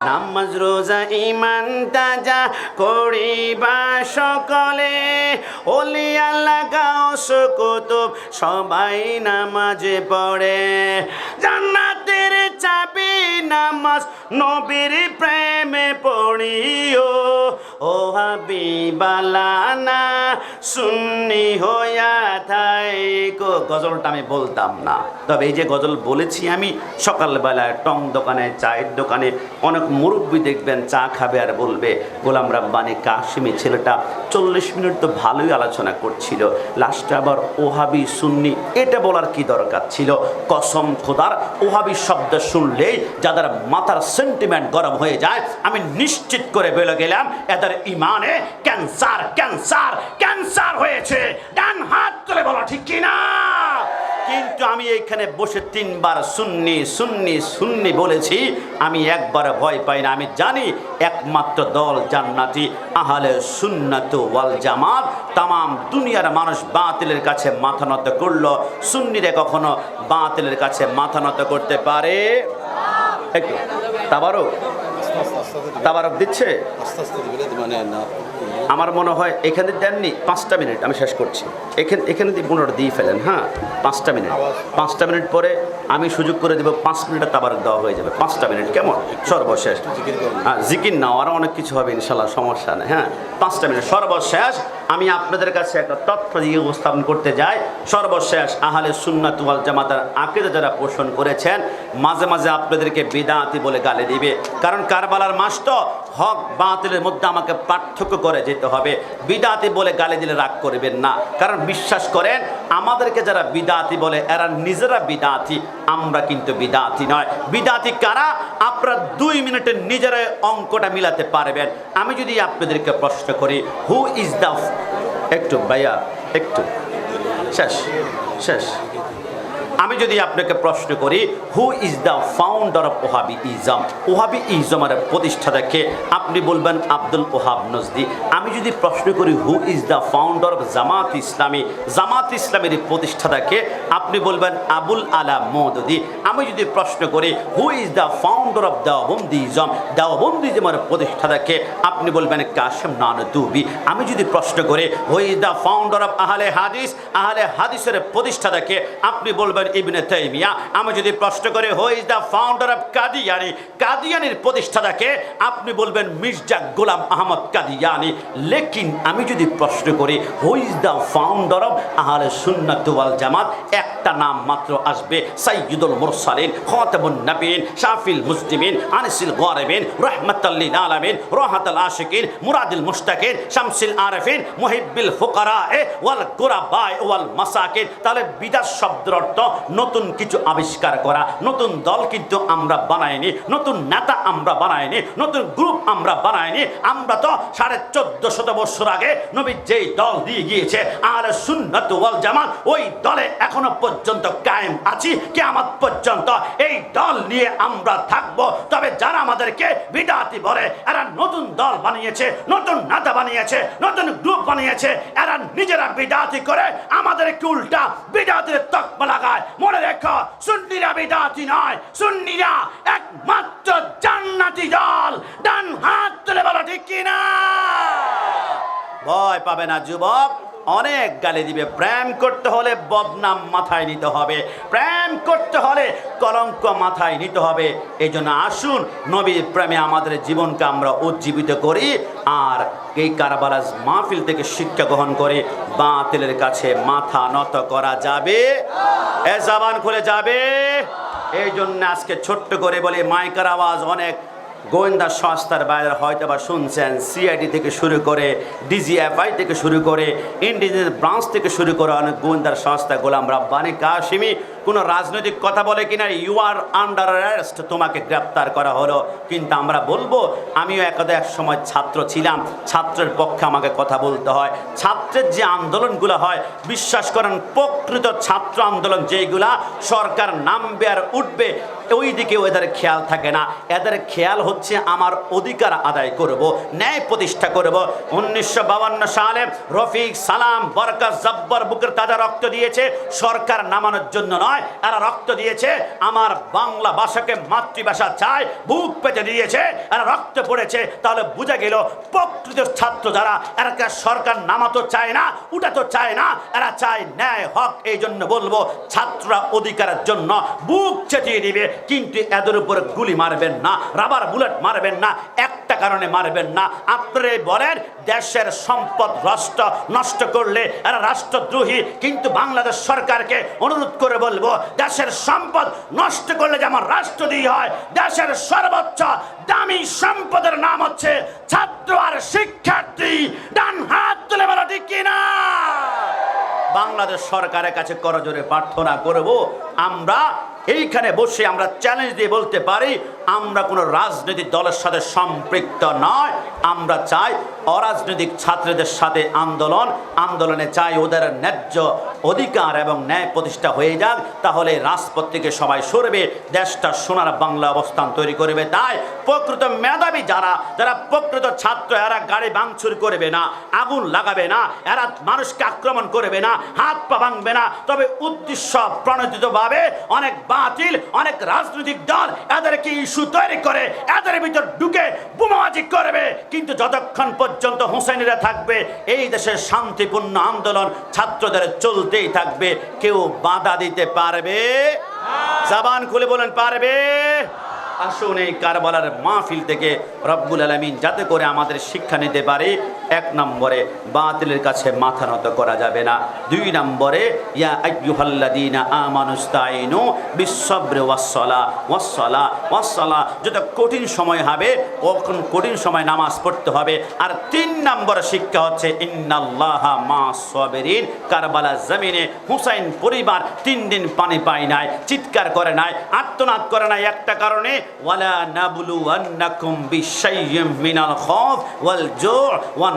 নামাজ, রোজা ইমান তাজা করিবা সকলে। ওলি আল্লাহ গাউস কুতুব, সবাই নামাজে পড়ে। জান্নাতের চাবি নামাজ নবীর প্রেমে পড়িও। ও হাবিবালানা, সুন্নি হইয়া থাইকো। গজলটা আমি বলতাম না। তবে এই যে গজল বলেছি আমি সকালবেলায় টং দোকানে, চায়ের দোকানে, অনেক মুরব্বী দেখবেন, চা খাবে আর বলবে, গোলাম রাব্বানি কাশিমি ছেলেটা চল্লিশ মিনিট তো ভালোই আলোচনা করছিল। লাস্টে আবার ওহাবি সুন্নি, এটা বলার কি দরকার ছিল? কসম খোদার, ওহাবি শব্দ শুনলেই যাদের মাথার সেন্টিমেন্ট গরম হয়ে যায়, আমি নিশ্চিত করে বলে গেলাম, এদের ইমানে ক্যান্সার ক্যান্সার ক্যান্সার হয়েছে। ডান হাত তুলে বলো, ঠিক কিনা কিন্তু আমি এইখানে বসে তিনবার সুন্নি সুন্নি সুন্নি বলেছি, আমি একবার ভয় পাই না। আমি জানি একমাত্র দল জান্নাতি, আহলে সুন্নাত ওয়াল জামাত। তাম দুনিয়ার মানুষ বাতিলের কাছে মাথা নত করল। সুন্নিরে কখনো বাতিলের কাছে মাথা নত করতে পারে? একটু তাবারও তাবারক দিচ্ছে? আমার মনে হয় এখানে দেননি, পাঁচটা মিনিট, আমি শেষ করছি। এখানে এখানে দিয়ে পনেরো দিয়ে ফেলেন হ্যাঁ? পাঁচটা মিনিট। পাঁচটা মিনিট পরে আমি সুযোগ করে দেবো, পাঁচ মিনিটে তাবার দেওয়া হয়ে যাবে। পাঁচটা মিনিট, কেমন? সর্বশেষ। হ্যাঁ জিকির নাও আরও অনেক কিছু হবে, ইনশাল্লাহ, সমস্যা নেই হ্যাঁ? পাঁচটা মিনিট, সর্বশেষ। আমি আপনাদের কাছে একটা তথ্য দিয়ে উপস্থাপন করতে যাই। সর্বশেষ আহলে সুন্নাত ওয়াল জামাতার আকিদা যারা পোষণ করেছেন, মাঝে মাঝে আপনাদেরকে বিদাতি বলে গালি দিবে। কারণ কারবালার মাস তো হক বাতিলের মধ্যে আমাকে পার্থক্য করে যেতে হবে। বিদাতি বলে গালি দিলে রাগ করবেন না। কারণ বিশ্বাস করেন, আমাদেরকে যারা বিদাতি বলে, এরা নিজেরা বিদাতি, আমরা কিন্তু বিদাতি নয়। বিদাতি কারা? আপনারা দুই মিনিটে নিজেরাই অঙ্কটা মিলাতে পারবেন। আমি যদি আপনাদেরকে প্রশ্ন করি হু ইজ দ্য একটু ভাইয়া একটু। শেষ শেষ। যদি আপনাকে প্রশ্ন করি who is the founder of Wahhabi ism Wahhabi ইজমের প্রতিষ্ঠাতাকে আপনি বলবেন আব্দুল ওহাব নজদি। আমি যদি প্রশ্ন করি who is the founder of Jamaat Islami? Jamaat ইসলামের প্রতিষ্ঠাতাকে আপনি বলবেন আবুল আলা মৌদুদি। আমি যদি প্রশ্ন করি who is the founder of Deobandi ism Deobandi ইজমের প্রতিষ্ঠাতাকে আপনি বলবেন কাশেম নানতুবি আমি যদি প্রশ্ন করি who is the founder of Ahle Hadith? Ahle হাদিসের প্রতিষ্ঠাতাকে আপনি বলবেন ইবনে তাইমিয়া, আমি যদি প্রশ্ন করি who is the founder of Qadiani কাদিয়ানির প্রতিষ্ঠাতাকে আপনি বলবেন মির্জা গোলাম আহমদ কাদিয়ানি লেকিন আমি যদি প্রশ্ন করি who is the founder of Ahle Sunnat Wal জামাত? একটা নাম মাত্র আসবে, সাইয়্যিদুল মুরসালিন খাতাবুন নবীন শাফিল মুসলিমিন, আনিসিল গারিবিন রাহমাতাল্লিল আলামিন, রাহাতুল আশিকিন, মুরাদিল মুশতাকিন, শামসিল আরিফিন, মুহিব্বিল ফুকারা ওয়াল গুরাবা ওয়াল মাসাকিন। তাহলে বিদাত শব্দের অর্থ নতুন কিছু আবিষ্কার করা, নতুন দল কিন্তু আমরা বানাইনি, নতুন নেতা আমরা বানাইনি, নতুন গ্রুপ আমরা বানাইনি। আমরা তো সাড়ে চোদ্দ শত বছর আগে নবী যেই দল দিয়ে গিয়েছে আর সুন্নত ওয়াল জামাত, ওই দলে এখনও পর্যন্ত কায়েম আছি। কেমন পর্যন্ত এই দল নিয়ে আমরা থাকব। তবে যারা আমাদেরকে বিদাতি বলে, এরা নতুন দল বানিয়েছে, নতুন নেতা বানিয়েছে, নতুন গ্রুপ বানিয়েছে, এরা নিজেরা বিদাতি করে আমাদেরকে উল্টা বিদাতির তকমা লাগায়। মনে রেখো, সুন্নিরা বিদাতি নয়। সুন্নিরা একমাত্র জান্নাতি দল। ডান হাত তুলে বলো, ঠিক কিনা ভয় পাবে না, যুবক। অনেক গালি দিবে। প্রেম করতে হলে বদনাম মাথায় নিতে হবে। প্রেম করতে হলে কলঙ্ক মাথায় নিতে হবে। এই জন্য আসুন, নবীর প্রেমে আমাদের জীবনকে আমরা উজ্জীবিত করি আর এই কারবালাজ মাহফিল থেকে শিক্ষা গ্রহণ করে বাতিলের কাছে মাথা নত করা যাবে। এ জাবান খুলে যাবে। এই জন্য আজকে ছোট্ট করে বলে, মাইকার আওয়াজ অনেক গোয়েন্দা সংস্থার বাইরে হয়তো বা শুনছেন সিআইডি থেকে শুরু করে ডিজিএফআই থেকে শুরু করে ইন্টেলিজেন্স ব্রাঞ্চ থেকে শুরু করে অনেক গোয়েন্দার সংস্থা, গোলাম রাব্বানি, কাশিমি, কোনো রাজনৈতিক কথা বলে কিনা ইউ আর আন্ডার অ্যারেস্ট তোমাকে গ্রেপ্তার করা হলো। কিন্তু আমরা বলব, আমিও একদা এক সময় ছাত্র ছিলাম, ছাত্রের পক্ষে আমাকে কথা বলতে হয়। ছাত্রের যে আন্দোলনগুলো হয়, বিশ্বাস করেন, প্রকৃত ছাত্র আন্দোলন যেইগুলা সরকার নামবে আর উঠবে ওই দিকেও এদের খেয়াল থাকে না। এদের খেয়াল হচ্ছে আমার অধিকার আদায় করব, ন্যায় প্রতিষ্ঠা করব। উনিশশো সালে রফিক সালাম বরকা জব্বর বুকের তাজা রক্ত দিয়েছে। সরকার নামানোর জন্য নয়, এরা রক্ত দিয়েছে। আমার বাংলা ভাষাকে মাতৃভাষা চায়, বুক পেতে দিয়েছে। এরা রক্ত পড়েছে। তাহলে বুঝা গেল, প্রকৃত ছাত্র যারা, এরা সরকার নামাতো চায় না উঠা তো চায় না? এরা চায় ন্যায় হক এই জন্য বলব, ছাত্ররা অধিকারের জন্য বুক চেতিয়ে দিবে। কিন্তু এদের উপর গুলি মারবেন না, রাবার বুলেট মারবেন না, একটা কারণে মারবেন না। আপনারা বলেন, দেশের সম্পদ রাষ্ট্র নষ্ট করলে এরা রাষ্ট্রদ্রোহী, কিন্তু বাংলাদেশ সরকারকে অনুরোধ করে বলব, দেশের সম্পদ নষ্ট করলে যেমন রাষ্ট্রদ্রোহী হয়, দেশের সর্বোচ্চ দামি সম্পদের নাম হচ্ছে ছাত্র আর শিক্ষার্থী। ডান হাত তুলে বলো, ঠিক কিনা বাংলাদেশ সরকারের কাছে করজোরে প্রার্থনা করব, আমরা এইখানে বসে আমরা চ্যালেঞ্জ দিয়ে বলতে পারি, আমরা কোনো রাজনৈতিক দলের সাথে সম্পৃক্ত নয়। আমরা চাই অরাজনৈতিক ছাত্রদের সাথে আন্দোলন, আন্দোলনে চাই ওদের ন্যায্য অধিকার এবং ন্যায় প্রতিষ্ঠা হয়ে যাক, তাহলে রাজপথ থেকে সবাই সরবে, দেশটা সোনার বাংলা অবস্থান তৈরি করবে। তাই প্রকৃত মেধাবী যারা যারা প্রকৃত ছাত্র, এরা গাড়ি ভাঙচুর করবে না, আগুন লাগাবে না, এরা মানুষকে আক্রমণ করবে না, হাত পা ভাঙবে না। তবে উদ্দেশ্য প্রণোদিতভাবে অনেক বাতিল, অনেক রাজনৈতিক দল এদেরকে ইস্যু তৈরি করে, এদের ভিতর ঢুকে বোমাবাজি করবে। কিন্তু যতক্ষণ পর্যন্ত হুসেনিরা থাকবে, এই দেশের শান্তিপূর্ণ আন্দোলন ছাত্রদের চলতেই থাকবে, কেউ বাধা দিতে পারবে? জাবান খুলে বলেন, পারবে? আসুন এই কারবালার মাহফিল থেকে রব্বুল আলমিন যাতে করে আমাদের শিক্ষা নিতে পারি এক নম্বরে বাতিলের কাছে মাথা নত করা যাবে না। দুই নম্বরে যত কঠিন সময় হবে কখন কঠিন সময় নামাজ পড়তে হবে। আর তিন নম্বর শিক্ষা হচ্ছে কারবালা জমিনে হুসাইন পরিবার তিন দিন পানি পায় নাই, চিৎকার করে নাই আত্মনাদ করে নাই। একটা কারণে, ওয়ালা নাবলু আন্নাকুম বিশাইয়্যিম মিনাল খাউফ ওয়াল জু' ওয়া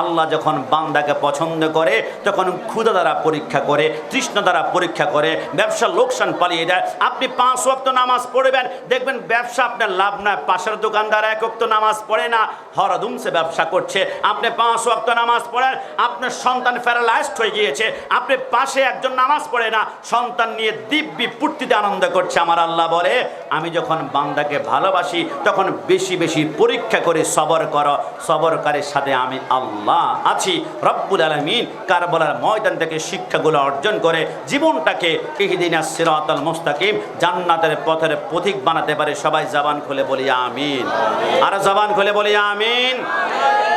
আল্লাহ যখন বান্দাকে পছন্দ করে, তখন ক্ষুধা দ্বারা পরীক্ষা করে, তৃষ্ণা দ্বারা পরীক্ষা করে, ব্যবসা লোকসান পালিয়ে দেয় আপনি পাঁচ ওয়াক্ত নামাজ পড়বেন, দেখবেন ব্যবসা আপনার লাভ নয়, পাশের দোকানদার এক ওয়াক্ত নামাজ পড়ে না, হরদুমসে ব্যবসা করছে। আপনি পাঁচ ওয়াক্ত নামাজ পড়েন, আপনার সন্তান প্যারালাইজড হয়ে গিয়েছে, আপনি পাশে একজন নামাজ পড়ে না, সন্তান নিয়ে দিব্যি পূর্তিতে আনন্দ করছে। আমার আল্লাহ বলে, আমি যখন বান্দাকে ভালোবাসি, তখন বেশি বেশি পরীক্ষা করে সবর করো। সবরকারের সাথে আমি আল্লাহ আছি, রব্বুল আলমিন। কারবলার ময়দান থেকে শিক্ষাগুলো অর্জন করে জীবনটাকে ইহদিনা সিরাতাল মুস্তাকিম, জান্নাতের পথের পথিক বানাতে পারে। সবাই জবান খুলে বলি আমিন। আর জবান খুলে বলি আমিন।